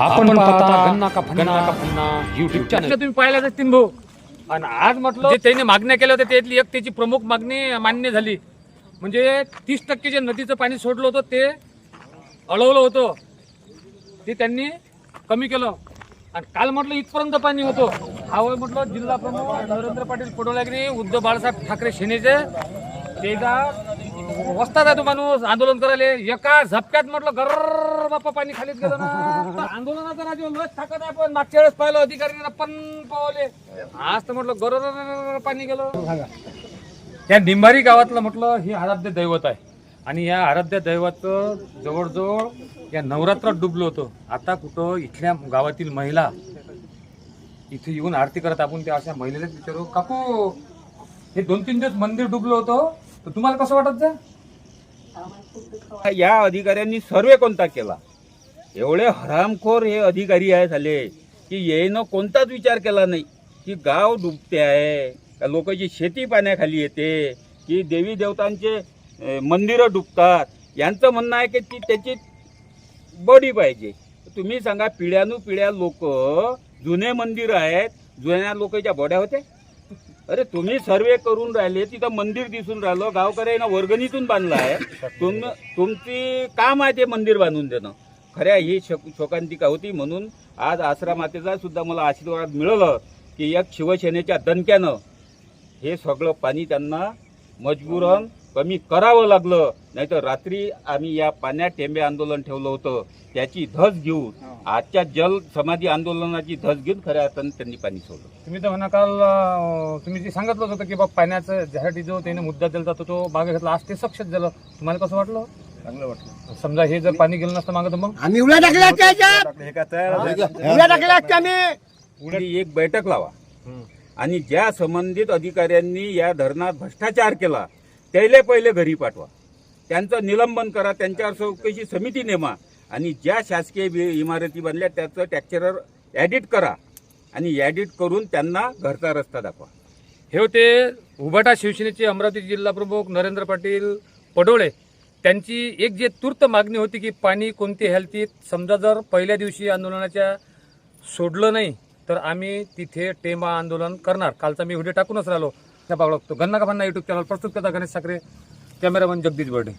आपण पाहता गन्ना का फन्ना. का फन्ना युट्यूब चॅनल तुम्ही पाहिल्याच असतील भाऊ आणि आज म्हटलं जे त्यांनी मागण्या केल्या होत्या त्यातली एक त्याची प्रमुख मागणी मान्य झाली. म्हणजे तीस टक्के जे नदीचं पाणी सोडलं होतं ते अडवलं होतं. ते त्यांनी कमी केलं. आणि काल म्हटलं इथपर्यंत पाणी होतं. हा म्हटलं जिल्हा प्रमुख नरेंद्र पाटील पडोलागिरी उद्धव बाळासाहेब ठाकरे सेनेचे ते एकदा वस्तात आहे तो माणूस. आंदोलन करायला. एका झपक्यात म्हटलं गर बाप्पा पाणी खालीच गेलं ना. आंदोलनाचा राजा लस टाकत आहे पण मागच्या वेळेस पाहिलं अधिकारी पण पावले. आज तर म्हटलं गर पाणी गेलं. या निंबारी गावातलं म्हटलं हे आराध्य दैवत आहे. आणि या आराध्य दैवत जवळजवळ या नवरात्रात डुबलं होतं. आता कुठं इथल्या गावातील महिला इथे येऊन आरती करत आपण त्या अशा महिलेलाच विचारू. काकू हे दोन तीन दिवस मंदिर डुबलं होतं. तर तुम्हाला कसं वाटत जा? या अधिकाऱ्यांनी सर्वे कोणता केला? एवढे हरामखोर हे अधिकारी आहे झाले की येईनं कोणताच विचार केला नाही. की गाव डुबते आहे का लोकांची शेती पाण्याखाली येते की देवी देवतांचे मंदिरं डुबतात. यांचं म्हणणं आहे की ती त्याची बडी पाहिजे. तुम्ही सांगा पिढ्यानुपिढ्या लोक जुने मंदिर आहेत जुन्या लोकांच्या बड्या होत्या? अरे तुम्ही सर्वे करून राहिले तिथं मंदिर दिसून राहिलं. गावकऱ्यांना वर्गणीतून बांधलं आहे. तुम तुमची काम आहे ते मंदिर बांधून देणं? खऱ्या ही शोक शोकांतिका होती म्हणून आज आसरा मातेचा सुद्धा मला आशीर्वाद मिळालं की एक शिवसेनेच्या दणक्यानं हे सगळं पाणी त्यांना मजबूरन कमी करावं लागलं. नाहीतर रात्री आम्ही या पाण्यात टेंबे आंदोलन ठेवलं होतं. त्याची धस घेऊन आजच्या जल समाधी आंदोलनाची धस घेऊन खऱ्या अर्थानं त्यांनी पाणी सोडलं. तुम्ही तर म्हणा काल अं, तुम्ही जे सांगितलं होतं की बाबा पाण्याचं ज्यासाठी जो त्याने मुद्दा दिला जातो तो मागे घेतला. आज ते सक्षत झालं. तुम्हाला कसं वाटलं? चांगलं वाटलं. समजा हे जर पाणी गेलं नसतं मागं तर मग? आम्ही उड्या टाकल्या त्याच्यात उड्या टाकल्या असत्या आम्ही. पुढे एक बैठक लावा. आणि ज्या संबंधित अधिकाऱ्यांनी या धरणात भ्रष्टाचार केला त्याले पहिले घरी पाठवा. त्यांचं निलंबन करा त्यांच्यावर चौकशी समिती नेमा. आणि ज्या शासकीय इमारती बनल्या त्याचं टॅक्चरर ॲडिट करा आणि ॲडिट करून त्यांना घरचा रस्ता दाखवा. हे होते उभाटा शिवसेनेचे अमरावती जिल्हा प्रमुख नरेंद्र पाटील पडोळे. त्यांची एक जे तूर्त मागणी होती की पाणी कोणती हेल्थीत समजा जर पहिल्या दिवशी आंदोलनाच्या सोडलं नाही तर आम्ही तिथे टेमा आंदोलन करणार. कालचा मी व्हिडिओ टाकूनच राहिलो. त्या लागतो गन्ना का भांना युट्यूब चॅनल प्रस्तुत करता गणेश साखरे कॅमेरामन जगदीश बर्डे.